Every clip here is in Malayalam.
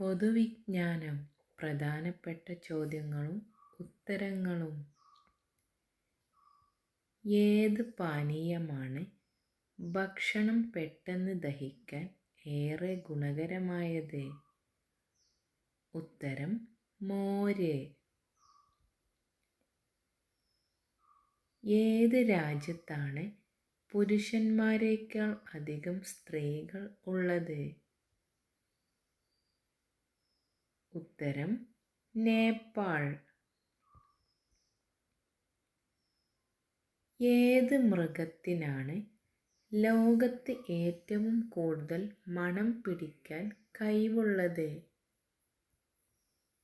പൊതുവിജ്ഞാനം പ്രധാനപ്പെട്ട ചോദ്യങ്ങളും ഉത്തരങ്ങളും. ഏത് പാനീയമാണ് ഭക്ഷണം പെട്ടെന്ന് ദഹിക്കാൻ ഏറെ ഗുണകരമായത്? ഉത്തരം മോര്. ഏത് രാജ്യത്താണ് പുരുഷന്മാരേക്കാൾ അധികം സ്ത്രീകൾ ഉള്ളത്? ഉത്തരം നേപ്പാൾ. ഏത് മൃഗത്തിനാണ് ലോകത്ത് ഏറ്റവും കൂടുതൽ മണം പിടിക്കാൻ കഴിവുള്ളത്?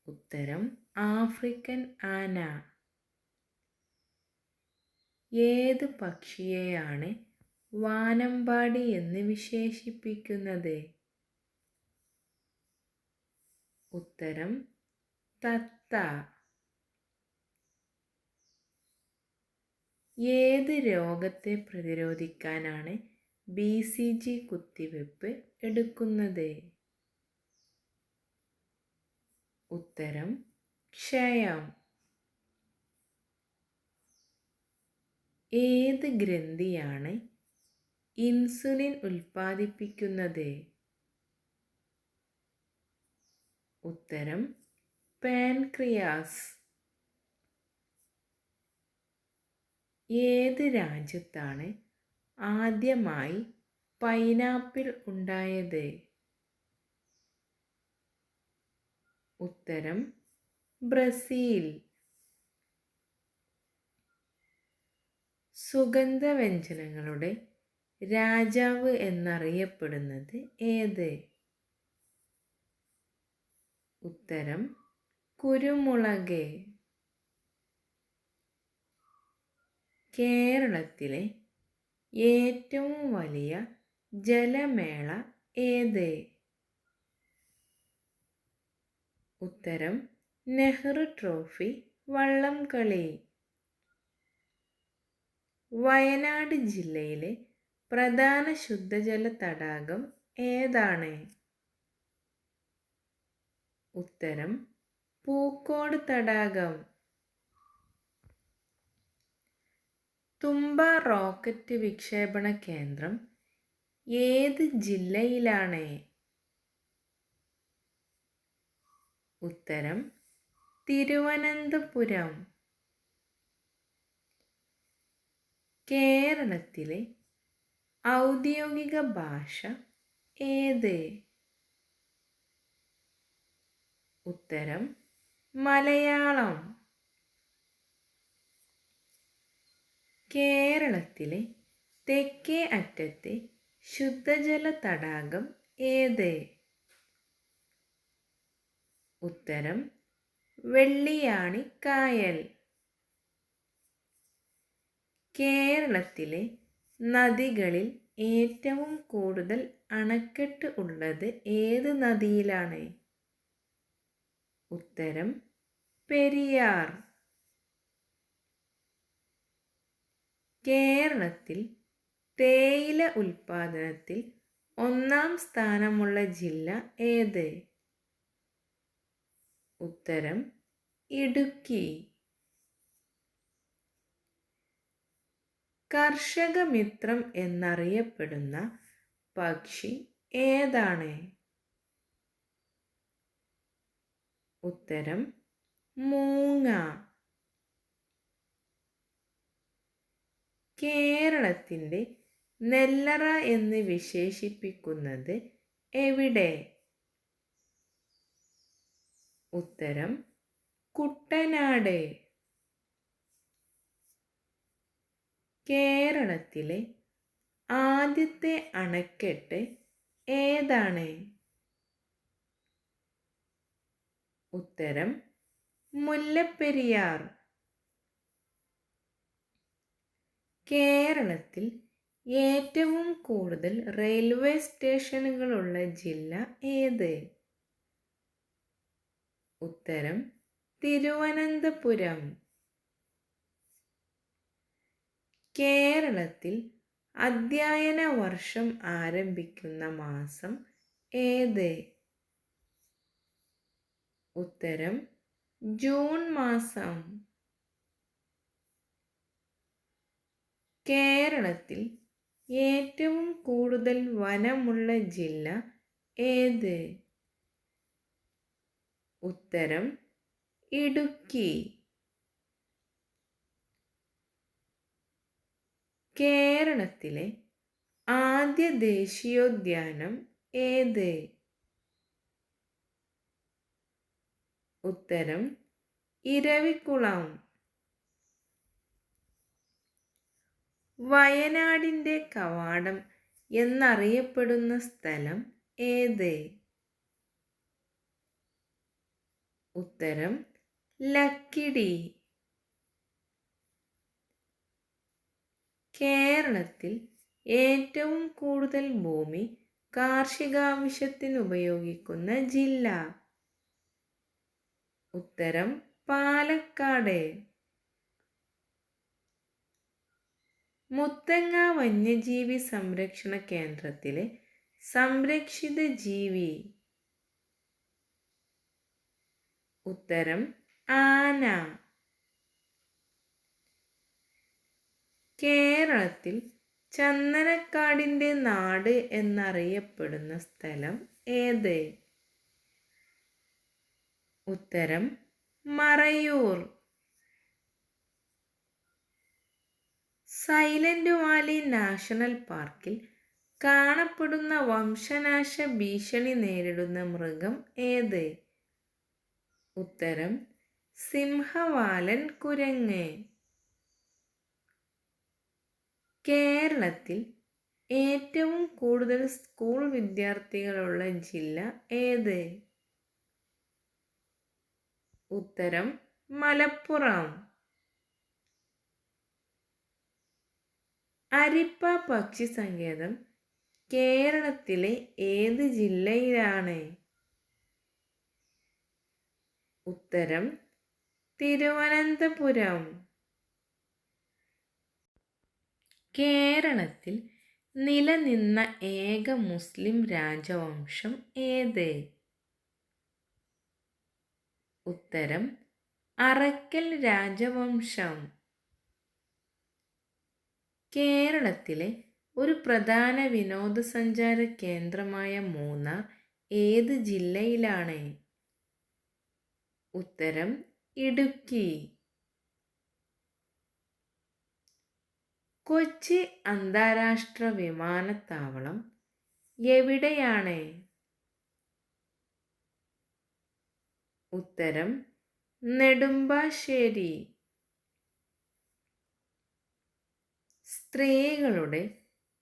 ഉത്തരം ആഫ്രിക്കൻ ആന. ഏത് പക്ഷിയെയാണ് വാനമ്പാടി എന്ന് വിശേഷിപ്പിക്കുന്നത്? ഉത്തരം തത്ത ഏത് രോഗത്തെ പ്രതിരോധിക്കാനാണ് ബി സി ജി കുത്തിവെപ്പ് എടുക്കുന്നത്? ഉത്തരം ക്ഷയം. ഏത് ഗ്രന്ഥിയാണ് ഇൻസുലിൻ ഉൽപ്പാദിപ്പിക്കുന്നത്? ഉത്തരം പാൻക്രിയാസ്. ഏത് രാജ്യത്താണ് ആദ്യമായി പൈനാപ്പിൾ ഉണ്ടായത്? ഉത്തരം ബ്രസീൽ. സുഗന്ധവ്യഞ്ജനങ്ങളുടെ രാജാവ് എന്നറിയപ്പെടുന്നത് ഏത്? ഉത്തരം കുരുമുളക്. കേരളത്തിലെ ഏറ്റവും വലിയ ജലമേള ഏത്? ഉത്തരം നെഹ്റു ട്രോഫി വള്ളംകളി. വയനാട് ജില്ലയിലെ പ്രധാന ശുദ്ധജല തടാകം ഏതാണ്? ഉത്തരം പൂക്കോട് തടാകം. തുമ്പ റോക്കറ്റ് വിക്ഷേപണ കേന്ദ്രം ഏത് ജില്ലയിലാണ്? ഉത്തരം തിരുവനന്തപുരം. കേരളത്തിലെ ഔദ്യോഗിക ഭാഷ ഏത്? ഉത്തരം മലയാളം. കേരളത്തിലെ തെക്കേ അറ്റത്തെ ശുദ്ധജല തടാകം ഏത്? ഉത്തരം വെള്ളിയാണിക്കായൽ. കേരളത്തിലെ നദികളിൽ ഏറ്റവും കൂടുതൽ അണക്കെട്ട് ഉള്ളത് ഏത് നദിയിലാണ്? ഉത്തരം പെരിയാർ. കേരളത്തിൽ തേയില ഉൽപാദനത്തിൽ ഒന്നാം സ്ഥാനമുള്ള ജില്ല ഏത്? ഉത്തരം ഇടുക്കി. കർഷകമിത്രം എന്നറിയപ്പെടുന്ന പക്ഷി ഏതാണ്? ഉത്തരം മൂങ്ങ. കേരളത്തിന്റെ നെല്ലറ എന്ന് വിശേഷിപ്പിക്കുന്നത് എവിടെ? ഉത്തരം കുട്ടനാട്. കേരളത്തിലെ ആദ്യത്തെ അണക്കെട്ട് ഏതാണ്? ഉത്തരം മുല്ലപ്പെരിയാർ. കേരളത്തിൽ ഏറ്റവും കൂടുതൽ റെയിൽവേ സ്റ്റേഷനുകളുള്ള ജില്ല ഏത്? ഉത്തരം തിരുവനന്തപുരം. കേരളത്തിൽ അധ്യയന വർഷം ആരംഭിക്കുന്ന മാസം ഏത്? ഉത്തരം ജൂൺ മാസം. കേരളത്തിൽ ഏറ്റവും കൂടുതൽ വനമുള്ള ജില്ല ഏത്? ഉത്തരം ഇടുക്കി. കേരളത്തിലെ ആദ്യ ദേശീയോദ്യാനം ഏത്? ഉത്തരം ഇരവിക്കുളം വയനാടിന്റെ കവാടം എന്നറിയപ്പെടുന്ന സ്ഥലം ഏത്? ഉത്തരം ലക്കിടി. കേരളത്തിൽ ഏറ്റവും കൂടുതൽ ഭൂമി കാർഷികാവശ്യത്തിന് ഉപയോഗിക്കുന്ന ജില്ല. ഉത്തരം പാലക്കാട്. മുത്തങ്ങ വന്യജീവി സംരക്ഷണ കേന്ദ്രത്തിലെ സംരക്ഷിത ജീവി. ഉത്തരം ആന. കേരളത്തിൽ ചന്ദനക്കാടിന്റെ നാട് എന്നറിയപ്പെടുന്ന സ്ഥലം ഏത്? ഉത്തരം മറയൂർ. സൈലന്റ് വാലി നാഷണൽ പാർക്കിൽ കാണപ്പെടുന്ന വംശനാശ ഭീഷണി നേരിടുന്ന മൃഗം ഏത്? ഉത്തരം സിംഹവാലൻ കുരങ്ങ്. കേരളത്തിൽ ഏറ്റവും കൂടുതൽ സ്കൂൾ വിദ്യാർത്ഥികളുള്ള ജില്ല ഏത്? ഉത്തരം മലപ്പുറം. അരിപ്പ പക്ഷി സങ്കേതം കേരളത്തിലെ ഏത് ജില്ലയിലാണ്? ഉത്തരം തിരുവനന്തപുരം. കേരളത്തിൽ നിലനിന്ന ഏക മുസ്ലിം രാജവംശം ഏത്? ഉത്തരം അറക്കൽ രാജവംശം. കേരളത്തിലെ ഒരു പ്രധാന വിനോദസഞ്ചാര കേന്ദ്രമായ മൂന്നാർ ഏത് ജില്ലയിലാണ്? ഉത്തരം ഇടുക്കി. കൊച്ചി അന്താരാഷ്ട്ര വിമാനത്താവളം എവിടെയാണ്? ഉത്തരം നെടുമ്പാശ്ശേരി. സ്ത്രീകളുടെ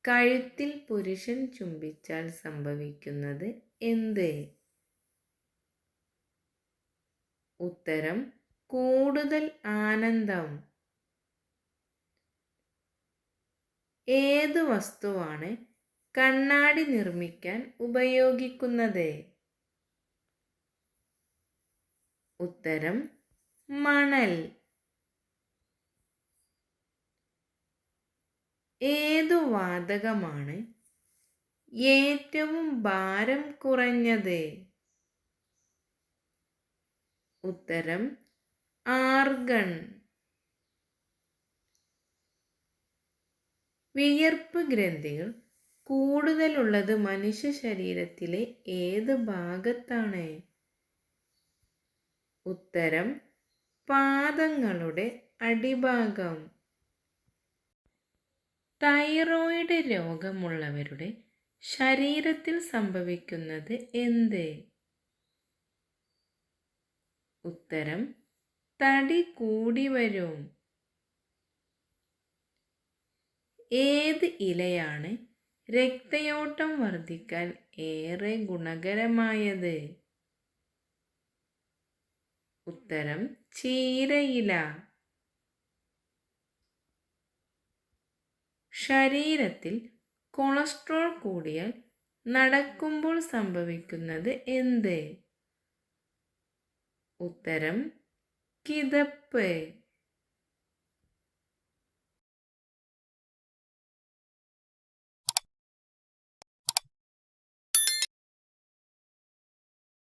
കഴുത്തിൽ പുരുഷൻ ചുംബിച്ചാൽ സംഭവിക്കുന്നത് എന്ത്? ഉത്തരം കൂടുതൽ ആനന്ദം. ഏത് വസ്തുവാണ് കണ്ണാടി നിർമ്മിക്കാൻ ഉപയോഗിക്കുന്നത്? ഉത്തരം മണൽ. ഏതു വാതകമാണ് ഏറ്റവും ഭാരം കുറഞ്ഞത്? ഉത്തരം ആർഗൺ. വിയർപ്പ് ഗ്രന്ഥികൾ കൂടുതലുള്ളത് മനുഷ്യ ശരീരത്തിലെ ഏത് ഭാഗത്താണ്? ഉത്തരം പാദങ്ങളുടെ അടിഭാഗം. തൈറോയിഡ് രോഗമുള്ളവരുടെ ശരീരത്തിൽ സംഭവിക്കുന്നത് എന്ത്? ഉത്തരം തടി കൂടി വരും. ഏത് ഇലയാണ് രക്തയോട്ടം വർദ്ധിക്കാൻ ഏറെ ഗുണകരമായത്? ഉത്തരം ചീരയില. ശരീരത്തിൽ കൊളസ്ട്രോൾ കൂടിയാൽ നടക്കുമ്പോൾ സംഭവിക്കുന്നത് എന്ത്? ഉത്തരം കിതപ്പ്.